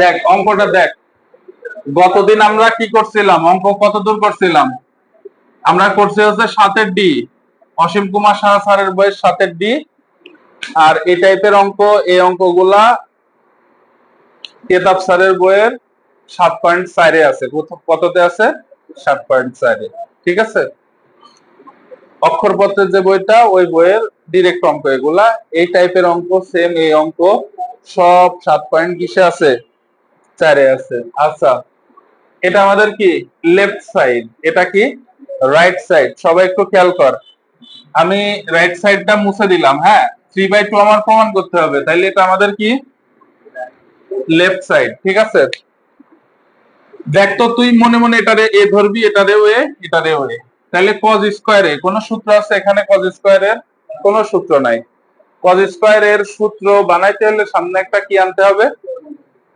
দেখ, অঙ্কটা দেখ। গতদিন আমরা কি করছিলাম? অঙ্ক কত দূর করছিলাম? আমরা করছি হচ্ছে সাতের ডি অসীম কুমার সাহা স্যারের বয়স সাতের ডি আর এই টাইপের অঙ্ক, এই অঙ্কগুলা কেতাব স্যারের বইয়ের সাত পয়েন্ট চারে আছে। কততে আছে? সাত পয়েন্ট চারে। ঠিক আছে? অক্ষরপত্রের যে বইটা, ওই বইয়ের ডিরেক্ট অঙ্ক এগুলা। এই টাইপের অঙ্ক সেম এই অঙ্ক। সব সাত পয়েন্ট কিসে আছে? চারে আছে। আচ্ছা এটা আমাদের কি? লেফট সাইড এটা কি? রাইট সাইড সবাই একটু খেয়াল কর। আমি রাইট সাইডটা মুছে দিলাম হ্যাঁ? থ্রি বাই টু আমার প্রমাণ করতে হবে। তাইলে এটা আমাদের কি? লেফট সাইড ঠিক আছে? দেখ তো, তুই মনে মনে এটারে এ ধরবি, এটারে ওয়ে এটারে ওয়ে তাহলে কজ স্কোয়ারে কোন সূত্র আছে এখানে? কজ স্কয়ারের কোনো সূত্র নাই। কজ স্কয়ারের সূত্র বানাইতে হলে সামনে একটা কি আনতে হবে?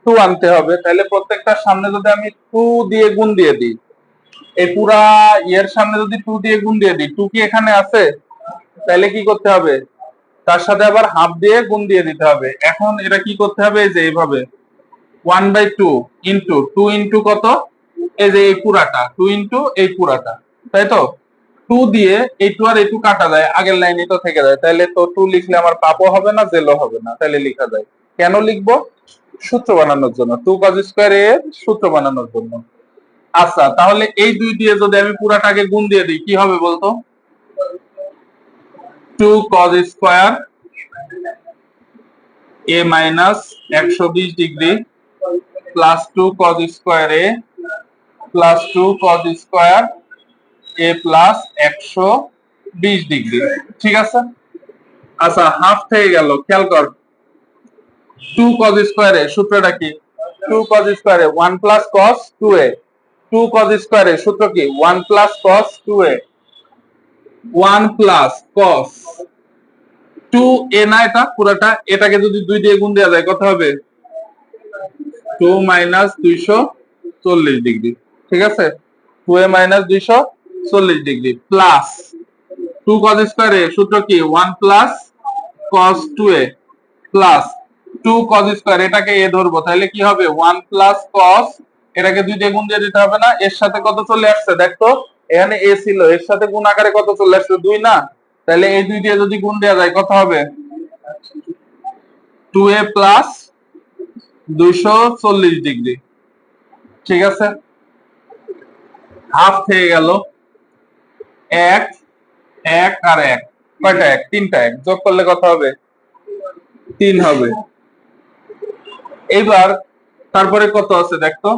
টু আনতে হবে। তাহলে প্রত্যেকটার সামনে যদি আমি টু দিয়ে গুণ দিয়ে দিই, এই পুরা ইয়ের সামনে যদি টু দিয়ে গুণ দিয়ে দিই টু কি এখানে আছে? তাহলে কি করতে হবে? তার সাথে আবার হাফ দিয়ে গুণ দিয়ে দিতে হবে। এখন এটা কি করতে হবে? এই যে এইভাবে। One by two into two into কত? এই যে এই পুরাটা টু ইন্টু এই পুরাটা। তাই তো? টু দিয়ে এই টু আর এই টু কাটা যায়, আগের লাইনে তো থেকে যায়। তাহলে তো টু লিখলে আমার পাপও হবে না, জেলও হবে না তাহলে লেখা যায়। কেন লিখব? সূত্র বানানোর জন্য। টু কজ স্কোয়ার এর সূত্র বানানোর জন্য। আচ্ছা তাহলে এই দুই দিয়ে যদি আমি পুরাটাকে গুণ দিয়ে দিই, কি হবে বলতো? Two cos square A minus একশো বিশ degree plus two cos square A plus two cos square A plus একশো বিশ ডিগ্রি ঠিক আছে? আচ্ছা হাফ থেকে গেল, খেয়াল কর। টু কজ স্কোয়ারে সূত্রটা কি? টু কজ স্কোয়ারে one plus cos two A two cos স্কোয়ারে সূত্র কি? One plus cos two A one plus cos two A না এটা? পুরাটা এটাকে যদি দুই দিয়ে গুণ দেওয়া যায়, কত হবে? টু মাইনাস দুইশো চল্লিশ ডিগ্রি ঠিক আছে? টু এ মাইনাস দুইশো চল্লিশ ডিগ্রি প্লাস টু কজ স্কোয়ারে সূত্র কি? One plus cos two A plus two cos square এটাকে এ ধরবো। তাহলে কি হবে? ওয়ান প্লাস কস এটাকে দুই দিয়ে গুণ দিয়ে দিতে হবে না। এর সাথে কত চলে আসছে? দেখতো এখানে এ ছিল। এর সাথে গুণ আকারে কত চলে আসছে? দুই না। তাহলে এই দুই দিয়ে যদি গুণ দেওয়া যায়, কত হবে? টু এ প্লাস দুইশো চল্লিশ ডিগ্রি। ঠিক আছে? হাফ থেকে গেল। এক এক আর এক। কয়টা এক? তিনটা এক। যোগ করলে কত হবে? তিন হবে। এবার তারপরে কত আছে দেখতো?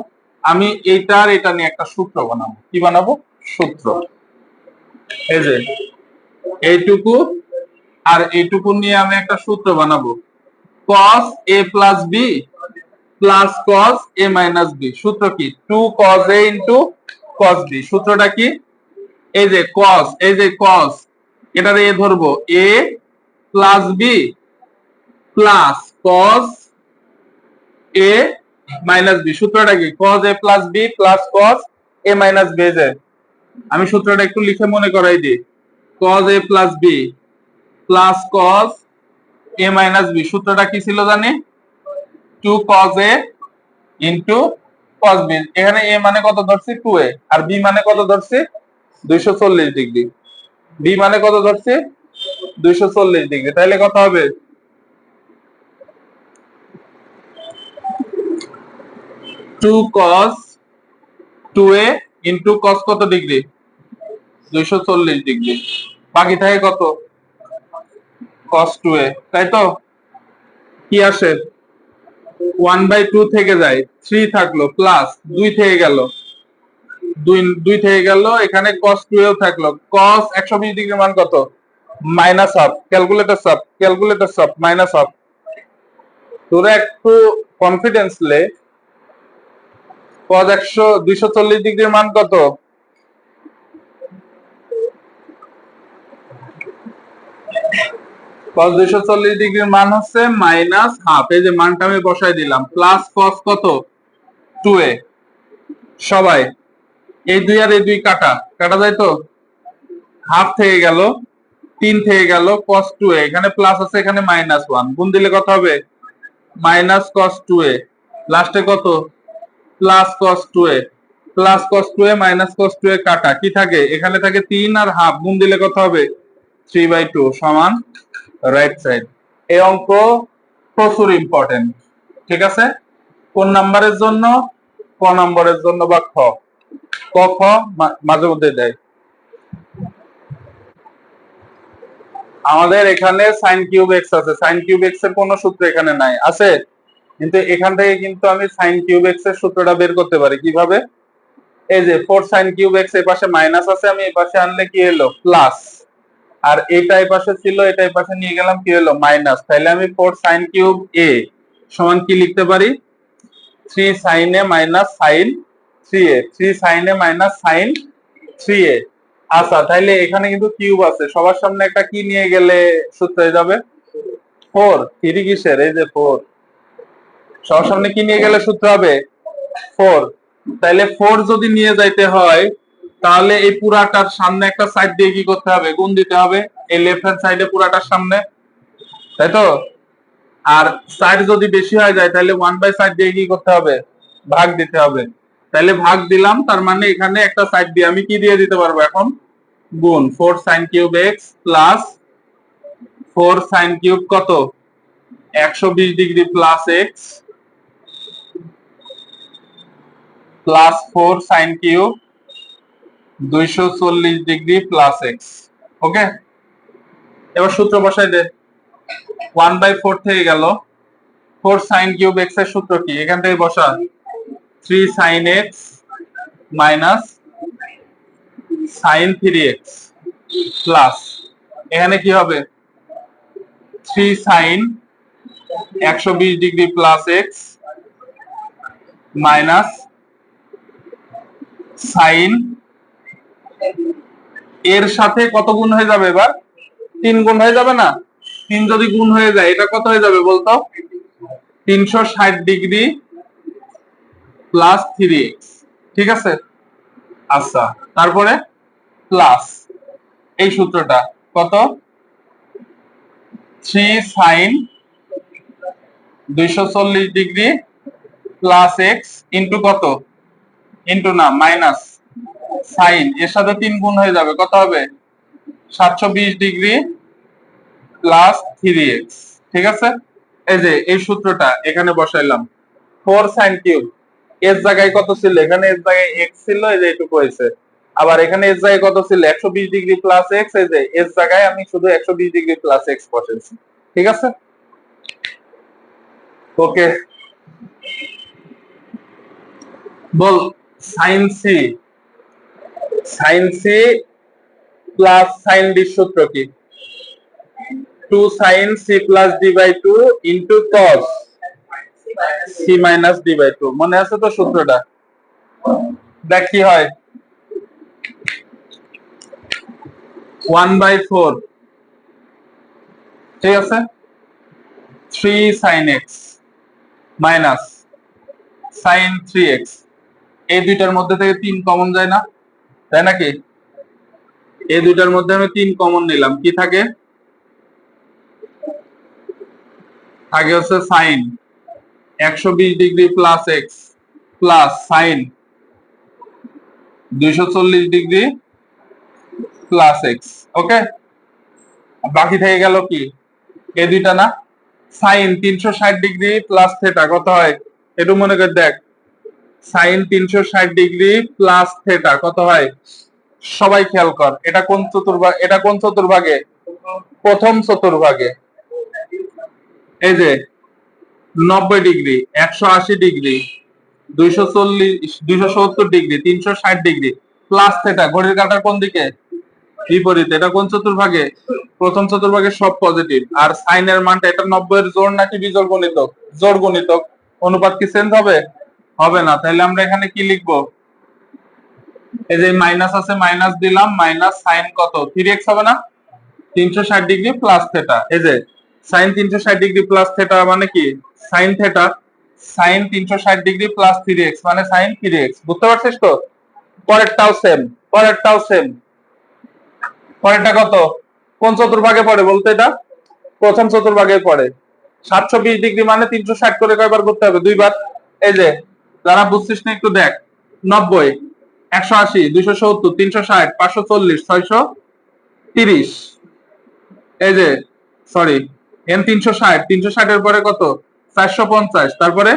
আমি এইটার এটা নিয়ে একটা সূত্র বানাবো। কি বানাবো? সূত্র। এই যে, এইটুকু আর এইটুকু নিয়ে আমি একটা সূত্র বানাবো। cos a plus B plus cos a minus B সূত্র কি? Two cos a into cos b সূত্রটা কি? এই যে cos, এই যে cos, এটার এ ধরবো, A plus B plus cos A minus B সূত্রটা কি? cos A plus B plus cos A minus B যে। আমি সূত্রটা একটু লিখে মনে করাই দিই। cos A plus B plus cos A minus B সূত্রটা কি ছিল জানি? Two cos a into cos B এখানে এ মানে কত ধরছি? টু এ আর বি মানে কত ধরছি? দুইশো চল্লিশ ডিগ্রি। B মানে কত ধরছি? দুইশো চল্লিশ ডিগ্রি। তাহলে কত হবে? টু ইন্টু কত ডিগ্রি? দুইশো চল্লিশ ডিগ্রি। বাকি থাকে কত? cos টু তাই তো? কি আসে? ওয়ান বাই টু থেকে যায়। থ্রি থাকল প্লাস দুই থেকে গেল। দুই দুই থেকে গেল, এখানে cos টু এও থাকল। cos একশো বিশ ডিগ্রি মান কত? মাইনাস হাফ ক্যালকুলেটর সাব ক্যালকুলেটর সাব মাইনাস হাফ তোরা একটু কনফিডেন্স লে cos একশো, দুইশো চল্লিশ ডিগ্রির মান কত? cos দুইশো চল্লিশ ডিগ্রির মান হচ্ছে মাইনাস হাফ এই যে মানটা আমি বসাই দিলাম প্লাস cos কত? Two A. সবাই এই দুই আর এই দুই কাটা। কাটা যায় তো? হাফ থেকে গেল, তিন থেকে গেল, cos টু এ এখানে প্লাস আছে, এখানে মাইনাস ওয়ান গুণ দিলে কত হবে? মাইনাস cos টু এ লাস্টে কত? Plus cos two A plus cos two A minus cos two A কাটা। কি থাকে? এখানে থাকে তিন আর হাফ গুণ দিলে কত হবে? থ্রি বাই টু সমান রাইট সাইড এই অঙ্ক প্রচুর ইম্পর্টেন্ট ঠিক আছে? কোন নাম্বারের জন্য? ক নম্বরের জন্য বা খ। ক, খ মাঝে মধ্যে দেয়। আমাদের এখানে সাইন কিউব এক্স আছে। সাইন কিউব এক্সের কোনো সূত্র এখানে নাই। আছে? কিন্তু এখান থেকে কিন্তু আমি সাইন কিউব এক্সের সূত্রটা বের করতে পারি। কীভাবে? এই যে ফোর সাইন কিউব এক্স পাশে মাইনাস আছে, আমি এই পাশে আনলে কি এলো? প্লাস আর এটা এই পাশে ছিল, এটা এই পাশে নিয়ে গেলাম, কি হলো মাইনাস তাহলে আমি ফোর সাইন কিউব এ সমান কি লিখতে পারি? Three sine A minus sine three A three sine A minus sine three A আচ্ছা তাইলে এখানে কিন্তু কিউব আছে। সবার সামনে একটা কি নিয়ে গেলে সূত্র হয়ে যাবে। ফোর থ্রি কিসের? এই যে ফোর সবার সামনে কি নিয়ে গেলে সূত্র হবে ফোর তাইলে ফোর যদি নিয়ে যাইতে হয়, তাহলে এই পুরাটার সামনে একটা সাইড দিয়ে কি করতে হবে? গুণ দিতে হবে এই লেফট হ্যান্ড সাইডে পুরাটার সামনে। তাই তো? আর সাইড যদি বেশি হয়ে যায় তাহলে ওয়ান বাই সাইড দিয়ে কি করতে হবে? ভাগ দিতে হবে। তাহলে ভাগ দিলাম, তার মানে এখানে একটা সাইড দিয়ে আমি কি দিয়ে দিতে পারব এখন? গুণ four sine cube x plus four sine cube কত? একশো বিশ degree plus x plus four sine cube দুইশো চল্লিশ ডিগ্রি প্লাস এক্স ওকে এবার সূত্র বসাই দে। ওয়ান বাই ফোর থেকে গেল। ফোর সাইন কিউব এক্সের সূত্র কি? এখান থেকে বসা। Three sine x minus sine three x plus এখানে কি হবে? থ্রি সাইন একশো বিশ degree plus x minus sine এর সাথে কত গুণ হয়ে যাবে এবার? তিন গুণ হয়ে যাবে না? তিন যদি গুণ হয়ে যায়, এটা কত হয়ে যাবে বলতো? তিনশো ষাট ডিগ্রি প্লাস থ্রি এক্স ঠিক আছে? আচ্ছা তারপরে প্লাস এই সূত্রটা কত? থ্রি সাইন দুইশো চল্লিশ ডিগ্রি প্লাস এক্স ইন্টু কত? ইন্টু না মাইনাস সাইন এর সাথে তিন গুণ হয়ে যাবে, কত হবে? সাতশো বিশ ডিগ্রি প্লাস থ্রি এক্স ঠিক আছে? এই যে, এই সূত্রটা এখানে বসাইলাম। ফোর সাইন কিউব এর জায়গায় কত ছিল? এখানে এর জায়গায় এক্স ছিল, এই যে এটুকু হয়েছে। আবার এখানে এর জায়গায় কত ছিল? একশো বিশ ডিগ্রি প্লাস এক্স এই যে এর জায়গায় আমি শুধু একশো বিশ ডিগ্রি প্লাস এক্স বসেছি ঠিক আছে? ওকে। বল sine C sine C plus sine D সূত্র কি? Two sine C plus D by two into cos C minus D by two মনে আছে তো সূত্রটা? দেখ হয়। ওয়ান বাই ফোর ঠিক আছে? Three sine x minus sine three x এই দুইটার মধ্যে থেকে তিন কমন যায় না। তাই নাকি? এই দুইটার মধ্যে আমি তিন কমন নিলাম। কি থাকে? থাকে হচ্ছে সাইন একশো বিশ degree plus x plus sine দুইশো চল্লিশ ডিগ্রি প্লাস এক্স ওকে বাকি থেকে গেল কি? এই দুইটা না? সাইন তিনশো ষাট ডিগ্রি প্লাস থেটা কত হয়? একটু মনে করে দেখ। সাইন তিনশো ষাট ডিগ্রি প্লাস থেটা কত হয়? সবাই খেয়াল কর, এটা কোন চতুর্ভাগ এটা কোন চতুর্ভাগে? প্রথম চতুর্ভাগে। এই যে নব্বই ডিগ্রি, একশো আশি ডিগ্রি, দুইশো চল্লিশ, দুইশো সত্তর ডিগ্রি, তিনশো ষাট ডিগ্রি। প্লাস থেটা ঘড়ির কাটার কোন দিকে? বিপরীত, এটা কোন চতুর্ভাগে? প্রথম চতুর্ভাগে সব পজিটিভ আর সাইনের মানটা, এটা নব্বই এর জোর নাকি বিজোড় গণিতক? জোর গণিতক। অনুপাত কি চেঞ্জ হবে? হবে না। তাহলে আমরা এখানে কি লিখব? এই যে মাইনাস আছে মাইনাস দিলাম মাইনাস সাইন কত? থ্রি এক্স হবে না? তিনশো ষাট ডিগ্রি প্লাস থেটা এই যে সাইন তিনশো ষাট ডিগ্রি প্লাস থেটা মানে কি? সাইন থেটা সাইন তিনশো ষাট ডিগ্রি প্লাস থ্রি এক্স মানে সাইন থ্রি এক্স বুঝতে পারছিস তো? পরেরটাও সেম পরেরটাও সেম পরেরটা কত? কোন চতুর্ভাগে পড়ে বলতে এটা? প্রথম চতুর্ভাগে পড়ে। সাতশো বিশ ডিগ্রি মানে তিনশো ষাট করে কয়বার করতে হবে? দুইবার। এই যে, যারা বুঝছিস না একটু দেখ। নব্বই, একশো আশি, দুইশো সত্তর, তিনশো ষাট, পাঁচশো চল্লিশ, ছয়শো তিরিশ। এই যে সরি এন তিনশো ষাট, তিনশো ষাটের পরে কত? চারশো পঞ্চাশ, তারপরে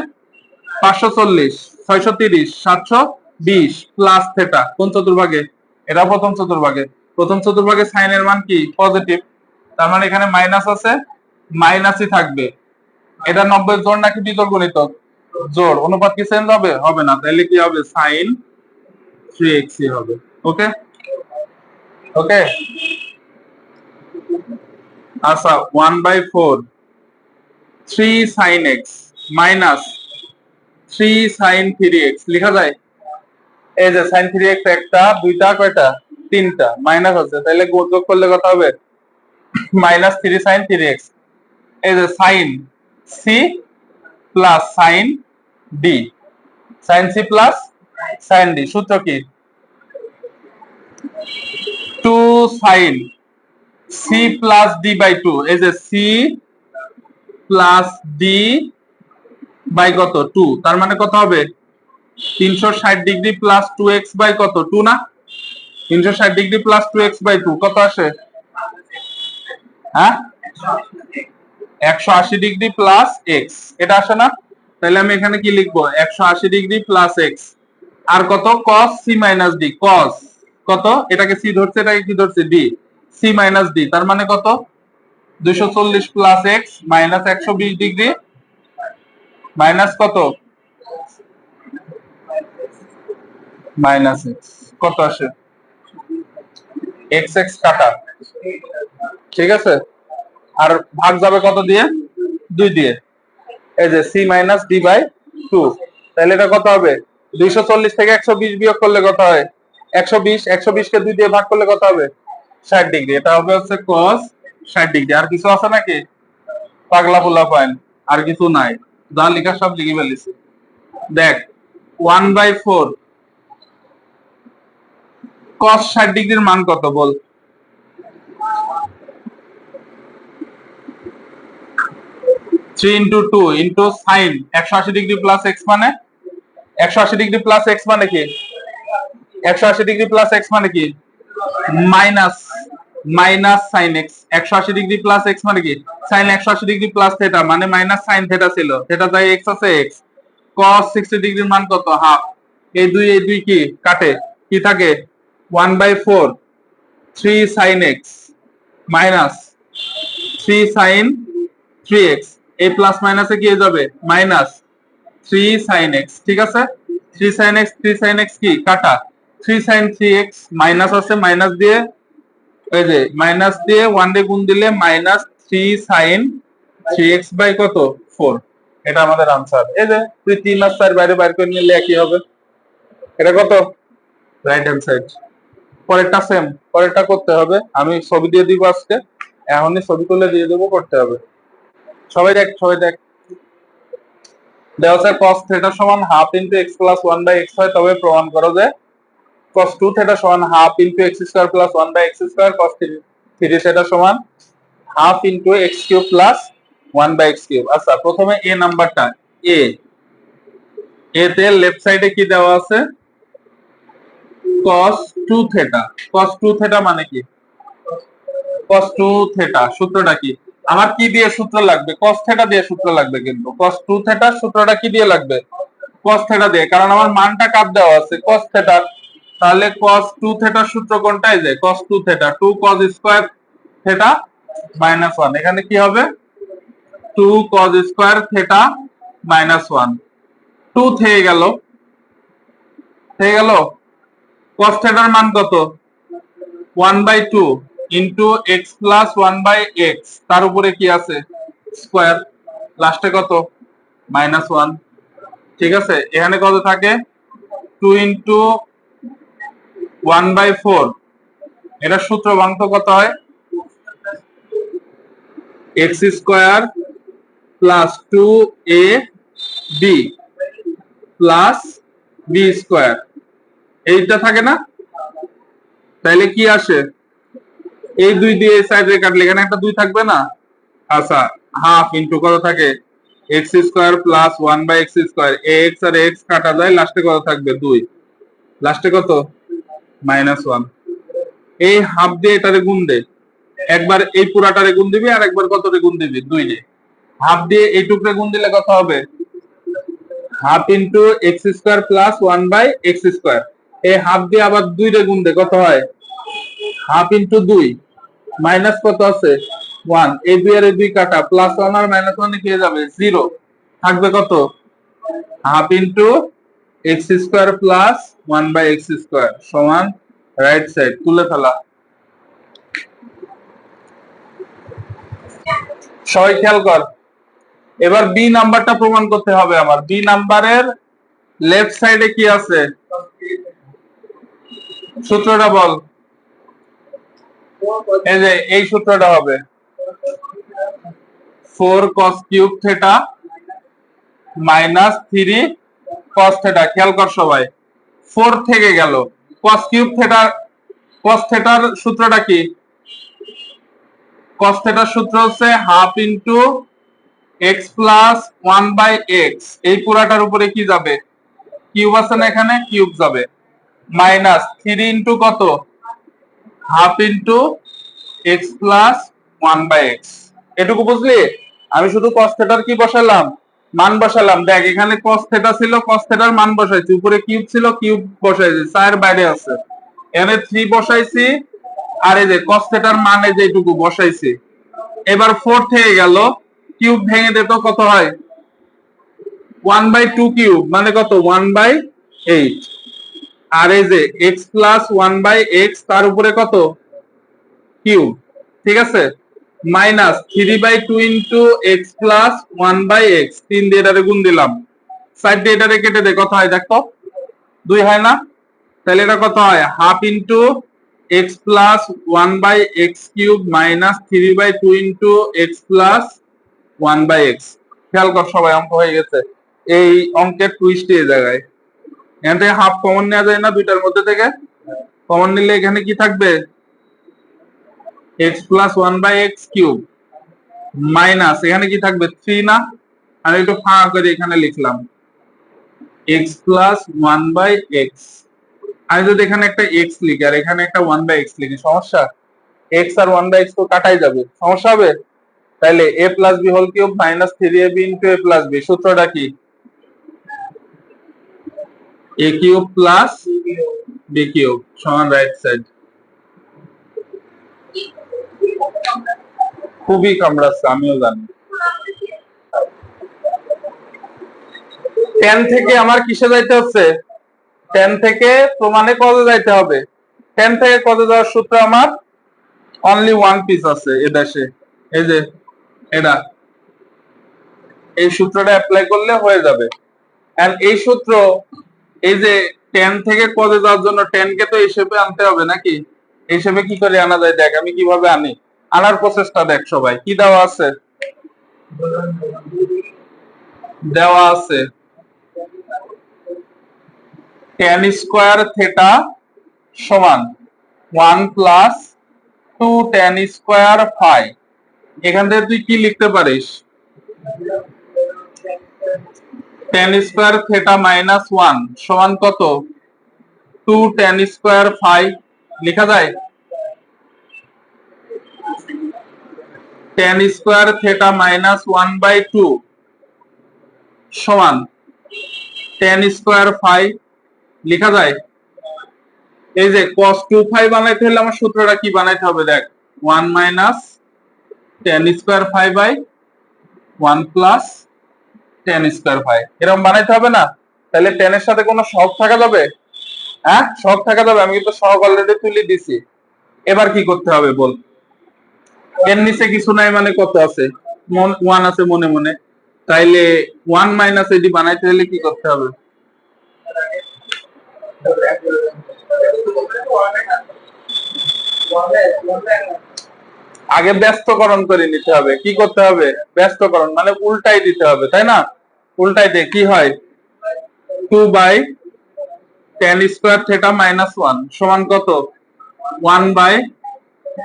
পাঁচশো চল্লিশ, ছয়শো তিরিশ, সাতশো বিশ প্লাস থেটা কোন চতুর্ভাগে? এটা প্রথম চতুর্ভাগে। প্রথম চতুর্ভাগে সাইনের মান কি? পজিটিভ তার মানে এখানে মাইনাস আছে মাইনাসই থাকবে। এটা নব্বই জোর নাকি বিজোর গণিত জোর অনুপাত কি চেঞ্জ হবে? হবে না। তাহলে কি হবে? সাইন থ্রি এক্স হবে। ওকে ওকে আচ্ছা one by four, three sine x minus three sine three x, লেখা যায়? এই যে সাইন থ্রি এক্স একটা, দুইটা, কয়টা? তিনটা, মাইনাস আছে তাহলে যোগ করলে কত হবে? Minus three sine three x. এই যে sine C plus sine D, sine C plus sine D, সূত্র কি? Two sine C plus D by two এই যে সি প্লাস ডি বাই কত? টু তার মানে কত হবে? তিনশো ষাট degree plus two x by কত? টু না? তিনশো ষাট degree plus two x by two কত আসে? হ্যাঁ? একশো আশি ডিগ্রি প্লাস এক্স এটা আসে না? তাহলে আমি এখানে কি লিখব? একশো আশি ডিগ্রি প্লাস এক্স আর কত? Cos C minus D cos কত? এটাকে সি ধরছে, এটাকে কি ধরছে? ডি সি মাইনাস ডি তার মানে কত? দুইশো চল্লিশ প্লাস এক্স মাইনাস একশো বিশ ডিগ্রি মাইনাস কত? মাইনাস এক্স কত আসে? এক্স এক্স কাটা। ঠিক আছে? আর ভাগ যাবে কত দিয়ে? দুই দিয়ে। এই যে C minus D by two তাহলে এটা কত হবে? দুইশো চল্লিশ থেকে একশো বিশ বিয়োগ করলে কত হয়? একশো বিশ একশো বিশ কে দুই দিয়ে ভাগ করলে কত হবে? ষাট ডিগ্রি, এটা হবে হচ্ছে কস ষাট ডিগ্রি। আর কিছু আছে নাকি? পাগলা পোলা পয়েন্ট আর কিছু নাই। যা লেখা সব লিখে ফেলেছি। দেখ ওয়ান বাই ফোর কস ষাট ডিগ্রির মান কত বল? Three into two into sine একশো আশি ডিগ্রি প্লাস এক্স মানে? একশো আশি ডিগ্রি প্লাস এক্স মানে কি? একশো আশি ডিগ্রি প্লাস এক্স মানে কি? মাইনাস মাইনাস সাইন এক্স একশো আশি ডিগ্রি প্লাস এক্স মানে কি? সাইন একশো আশি ডিগ্রি প্লাস থেটা মানে মাইনাস সাইন থেটা ছিল। থেটা যাই এক্স আছে এক্স কস সিক্সটি ডিগ্রির মান কত? হাফ এই দুই এই দুই কি? কাটে। কি থাকে? One by four three sine x minus three sine three x এই প্লাস মাইনাসে কি যাবে? মাইনাস থ্রি সাইন এক্স ঠিক আছে? Three sine x three sine x কি? কাটা। Three sine three x minus আছে মাইনাস দিয়ে ওই যে মাইনাস দিয়ে ওয়ান ডে গুণ দিলে minus three sine three x by কত? ফোর এটা আমাদের আনসার এই যে, তুই তিন আর চার বাইরে বাইর করে নিলে একই হবে। এটা কত? রাইট হ্যান্ড সাইড পরেরটা সেম পরেরটা করতে হবে। আমি ছবি দিয়ে দিব আজকে। এখনই ছবি তুলে দিয়ে দেবো, করতে হবে। সবাই দেখ সবাই দেখ। দেওয়া আছে cos থিটা সমান half into x plus one by x হয়, তবে প্রমাণ করো যে cos টু থিটা সমান half into x square plus one by x square cos three theta সমান half into x cube plus one by x cube আচ্ছা প্রথমে এ নাম্বারটা এ এতে লেফট সাইডে কি দেওয়া আছে? cos two theta cos two theta মানে কি? cos টু থিটা সূত্রটা কি? আমার কি দিয়ে সূত্র লাগবে? cos থিটা দিয়ে সূত্র লাগবে কিন্তু। cos টু থিটার সূত্রটা কি দিয়ে লাগবে? cos থিটা দিয়ে। কারণ আমার মানটা কাপ দেওয়া আছে? cos থিটা তাহলে cos টু থিটার সূত্র কোনটাই যায় cos two theta two cos square theta minus one এখানে কি হবে? Two cos square theta minus one two থেকে গেল। থেকে গেল? cos থিটার মান কত? One by two into x plus one by x তার উপরে কি আছে? স্কোয়ার লাস্টে কত? মাইনাস ওয়ান ঠিক আছে? এখানে কত থাকে? Two into one by four. এটা সূত্র ভাঙত কত হয়? X square plus two A B plus B square. এইটা থাকে না? তাইলে কি আসে? এই দুই দিয়ে সাইডে কাটলে, এখানে একটা দুই থাকবে না? আচ্ছা হাফ ইন্টু কত থাকে? X square plus one by x square. X R x কাটা যায়, লাস্টে কত থাকবে? দুই। লাস্টে কত? মাইনাস ওয়ান এই হাফ দিয়ে এটারে গুণ দে। একবার এই পুরাটারে গুণ দিবি আর একবার কতরে গুণ দিবি? দুই দিয়ে। হাফ দিয়ে এই টুকরে গুণ দিলে কত হবে? Half into x square plus one by x square এই হাফ দিয়ে আবার দুই রে গুণ দে, কত হয়? হাফ ইন্টু দুই। মাইনাস কত আছে? ওয়ান এই দুই আর দুই কাটা। প্লাস ওয়ান আর মাইনাস ওয়ানে কি যাবে? জিরো থাকবে কত? Half into x square plus one by x square সমান রাইট সাইড তুলে ফেলা। সবাই খেয়াল কর। এবার বি নাম্বারটা প্রমাণ করতে হবে আমার। বি নাম্বারের লেফট সাইডে কি আছে? সূত্রটা বল। এই যে, এই সূত্রটা হবে। Four cos cube theta minus three cos theta খেয়াল কর সবাই। ফোর থেকে গেল। কস কিউব থেটা কস থেটার সূত্রটা কি? কস থেটার সূত্র হচ্ছে half into x plus one by x এই পুরাটার উপরে কি যাবে? কিউব আছে না এখানে? কিউব যাবে। মাইনাস থ্রি ইন্টু কত? Half into x plus one by x এটুকু বুঝলি? আমি শুধু কস থেটার কি বসালাম? মান বসালাম। দেখ, এখানে কস থেটা ছিল কস থেটার মান বসাইছি। উপরে কিউব ছিল কিউব বসাইছি। চায়ের বাইরে আছে। এখানে থ্রি বসাইছি। আর এই যে কস থেটার মান এই যে এইটুকু বসাইছি। এবার ফোর থেকে গেল। কিউব ভেঙে দিত কত হয়? ওয়ান বাই টু কিউব মানে কত? ওয়ান বাই এইট আর এই যে x plus one by x তার উপরে কত? কিউব ঠিক আছে? Minus three by two into x plus one by x তিন দিয়ে এটারে গুণ দিলাম। সাইড দিয়ে এটারে কেটে দে, কত হয় দেখো দুই হয় না? তাহলে এটা কত হয়? Half into x plus one by x cube minus three by two into x plus one by x খেয়াল কর, সবাই অঙ্ক হয়ে গেছে। এই অঙ্কের টুইস্ট এই জায়গায়। এখান থেকে হাফ কমন নেওয়া যায় না, দুইটার মধ্যে থেকে? কমন নিলে এখানে কি থাকবে? X plus one by x cube minus এখানে কি থাকবে? থ্রি না? আমি একটু ফাঁকা করে এখানে লিখলাম। X plus one by x আমি যদি এখানে একটা এক্স লিখি, আর এখানে একটা ওয়ান বাই এক্স লিখি, সমস্যা? এক্স আর ওয়ান বাই এক্স তো কাটাই যাবে। সমস্যা হবে? তাহলে a plus b whole cube minus three a b into a plus b সূত্রটা কি? A cube plus b cube সমান রাইট সাইড খুবই কামড়াচ্ছে, আমিও জানি। টেন থেকে আমার কিসে যাইতে হচ্ছে? টেন থেকে প্রমাণে কত যাইতে হবে? টেন থেকে কত যাওয়ার সূত্র আমার? অনলি ওয়ান পিস আছে এ দেশে এই যে, এটা। এই সূত্রটা অ্যাপ্লাই করলে হয়ে যাবে। এন্ড এই সূত্র, এই যে টেন থেকে কদে যাওয়ার জন্য টেন কে তো হিসেবে আনতে হবে নাকি? হিসেবে কি করে আনা যায়? দেখ, আমি কীভাবে আনি? আনার প্রসেসটা দেখ সবাই। কি দেওয়া আছে? দেওয়া আছে। টেন স্কোয়ার থেটা সমান one plus two ten square five এখান থেকে তুই কি লিখতে পারিস? Ten square theta minus one সমান কত? টু টেন স্কোয়ার ফাইভ লেখা যায়? Ten square theta minus one by two সমান টেন স্কোয়ার ফাইভ লেখা যায়? এই যে cos টু ফাইভ বানাইতে হলে আমার সূত্রটা কি বানাইতে হবে দেখ? One minus ten square five by one plus ten square five এরকম বানাইতে হবে না? তাহলে টেনের সাথে কোনো শখ থাকা যাবে? হ্যাঁ? শখ থাকা যাবে। আমি কিন্তু শখ অলরেডি তুলে দিছি। এবার কি করতে হবে বল? এর নিচে কিছু নাই মানে কত আছে? ওয়ান আছে মনে মনে। তাইলে ওয়ান মাইনাস এডি বানাইতে হলে কি করতে হবে? আগে ব্যস্তকরণ করে নিতে হবে। কি করতে হবে? ব্যস্তকরণ মানে উল্টাই দিতে হবে, তাই না? উল্টাই দিয়ে কি হয়? Two by ten square theta minus one সমান কত? One by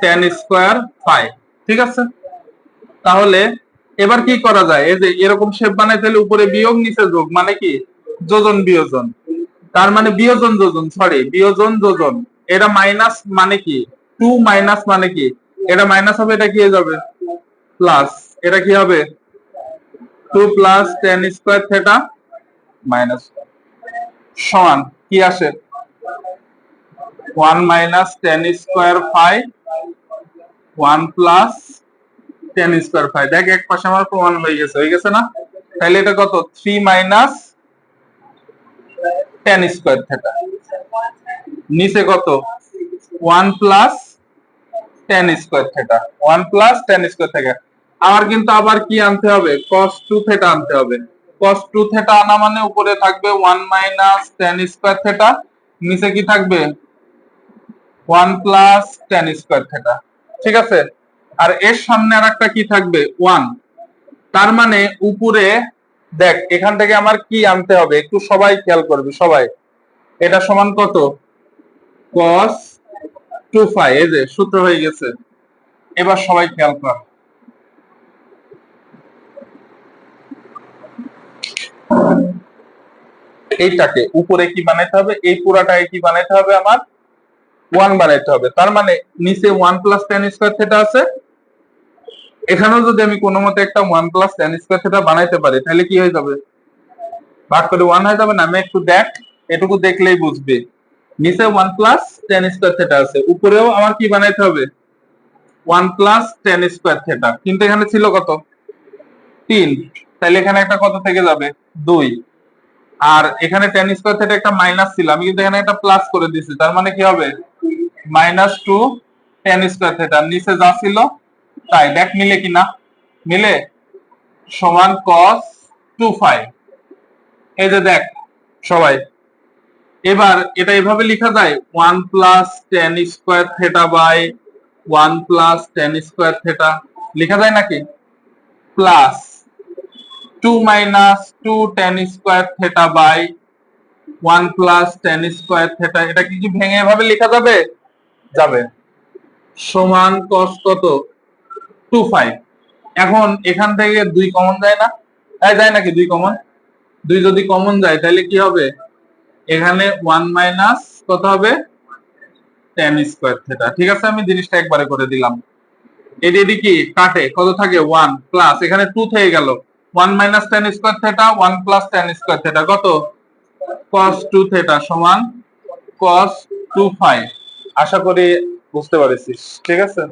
ten square five ঠিক আছে? তাহলে এবার কি করা যায়? এই যে এরকম শেপ বানাইতে তাহলে উপরে বিয়োগ, নিচে যোগ মানে কি? যোজন, বিয়োজন। তার মানে বিয়োজন, যোজন সরি বিয়োজন, যোজন। এটা মাইনাস মানে কি? টু মাইনাস মানে কি? এটা মাইনাস হবে, এটা কি হয়ে যাবে? প্লাস এটা কি হবে? Two plus ten square theta minus সমান। কি আসে? One minus ten square five one plus ten square five. দেখ, এক পাশে আমার প্রমাণ হয়ে গেছে হয়ে গেছে না? তাহলে এটা কত? Three minus ten square theta নিচে কত? One plus ten square theta one plus ten square থেকে। আমার কিন্তু আবার কি আনতে হবে? কস টু থেটা আনতে হবে। কস টু থেটা আনা মানে উপরে থাকবে one minus ten square theta নিচে কি থাকবে? One plus ten square theta ঠিক আছে? আর এর সামনে আর একটা কি থাকবে? ওয়ান তার মানে উপরে, দেখ, এখান থেকে আমার কি আনতে হবে? একটু সবাই খেয়াল করবে, সবাই। এটা সমান কত? কস টু ফাই এই যে সূত্র হয়ে গেছে। এবার সবাই খেয়াল কর। এইটাকে উপরে কি বানাইতে হবে? এই পুরাটাকে কি বানাইতে হবে আমার? ওয়ান বানাইতে হবে। তার মানে নিচে one plus ten square theta আছে। এখানেও যদি আমি কোনো মতে একটা one plus ten square theta বানাইতে পারি, তাহলে কি হয়ে যাবে? ভাগ করে ওয়ান হয়ে যাবে না? আমি একটু দেখ, এটুকু দেখলেই বুঝবে। নিচে one plus ten square theta আছে। উপরেও আমার কি বানাইতে হবে? One plus ten square theta কিন্তু এখানে ছিল কত? তিন। তাহলে এখানে একটা কত থেকে যাবে? দুই। আর এখানে টেন স্কোয়ার থেকে একটা মাইনাস ছিল। আমি কিন্তু এখানে একটা প্লাস করে দিয়েছি। তার মানে কি হবে? Minus two ten square theta নিচে যা ছিল তাই, দেখ মিলে কিনা মিলে সমান কস টু ফাইভ এই যে দেখ সবাই, এবার এটা এভাবে লেখা যায় one plus ten square theta by one plus ten square theta লেখা যায় নাকি? Plus two minus two ten square theta by one plus ten square theta এটা কি কি ভেঙে এভাবে লেখা যাবে? যাবে। সমান কস কত? টু ফাইভ এখন এখান থেকে দুই কমন যায় না? এই যায় নাকি দুই কমন দুই যদি কমন যায়, তাহলে কি হবে? এখানে ওয়ান মাইনাস কত হবে? টেন স্কোয়ার থেটা ঠিক আছে, আমি জিনিসটা একবারে করে দিলাম। এটি এটি কি কাটে, কত থাকে? ওয়ান প্লাস এখানে টু থেকে গেল। One minus ten square theta one plus ten square theta কত? কস টু থেটা সমান কস টু ফাইভ আশা করি বুঝতে পারছিস ঠিক আছে?